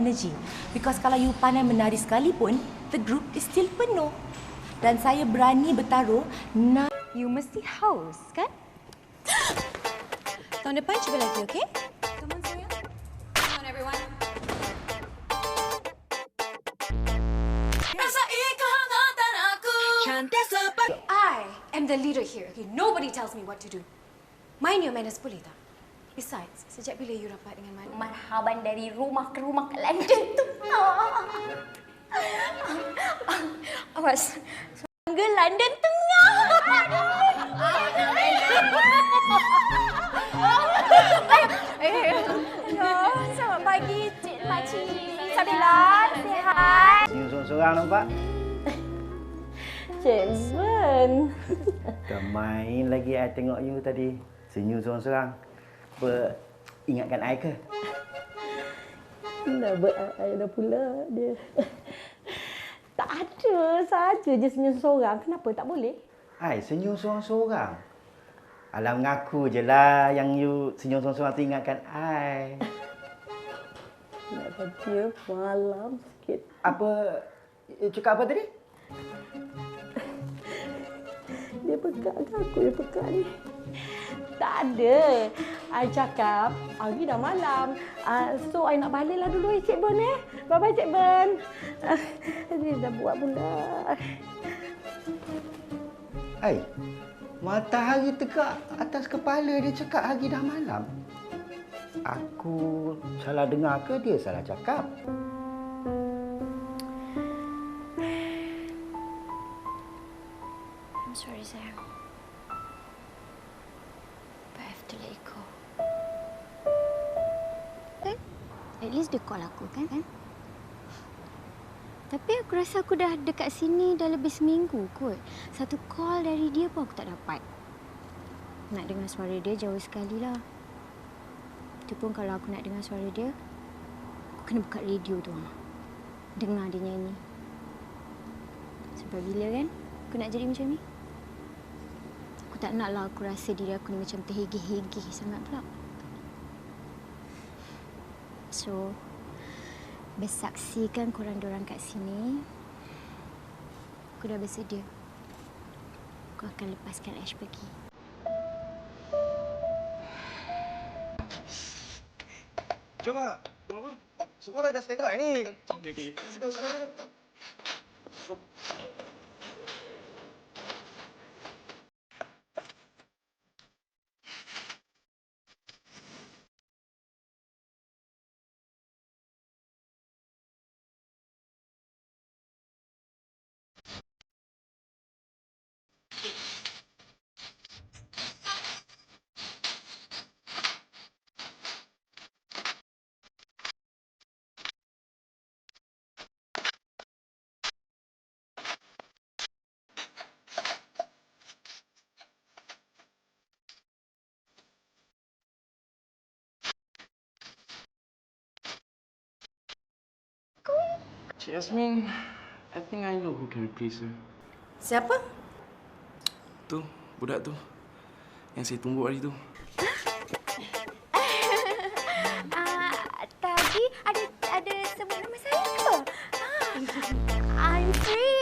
energy. Because kalau you pandai menari sekalipun, the group is still penuh. Dan saya berani bertaruh, na- You mesti haus, kan? Tahun depan cuba lagi, okey? Come on, sayang. Come on, everyone. I am the leader here. Okay, nobody tells me what to do. Mind your manners pulih tak? Besides, sejak bila you rapat dengan Manu? Marhaban dari rumah ke rumah ke London tu. Awas. Ke London tengah. Eh, hello. Selamat pagi, Cik Makcik. Sabila, sihat. Senyum seorang-seorang nampak? Cik Ben. Dah main lagi I tengok you tadi. Senyum seorang-seorang. Apa ingatkan I ke? Dah berai dah pula dia. tak ada, saja je senyum seorang. Kenapa tak boleh? I senyum seorang-seorang. Alam mengaku je lah yang you senyum seorang-seorang tu ingatkan I. Nak dia malam sikit. Apa, you cakap apa tadi? Dia pekat ke aku dia pekat ni? Tak ada. I cakap, hari dah malam. Uh, so, I nak baliklah dulu eh, Cik Ben eh. Bye-bye Cik Ben. Uh, dia dah buat pula. Ai, matahari tegak atas kepala dia cakap hari dah malam. Aku salah dengar ke dia salah cakap? I'm sorry, sayang. Let it go. Kan? At least dia call aku, kan? kan? Tapi aku rasa aku dah dekat sini dah lebih seminggu kot. Satu call dari dia pun aku tak dapat. Nak dengar suara dia jauh sekali lah. Itu pun kalau aku nak dengar suara dia, aku kena buka radio tu. Dengar dia nyanyi. Sampai bila kan aku nak jadi macam ni? Tak naklah aku rasa diri aku ni macam terhegeh-hegeh sangat pula. So, bersaksikan korang dorang kat sini, aku dah bersedia. Aku akan lepaskan Ash pergi. Coba. Semua dah up ni. Cik Yasmin, I think I know who can replace her. siapa? Tu, budak tu. Yang saya tumbuk hari tu. Ah, tadi ada ada sebut nama saya ke? Ah, I'm free.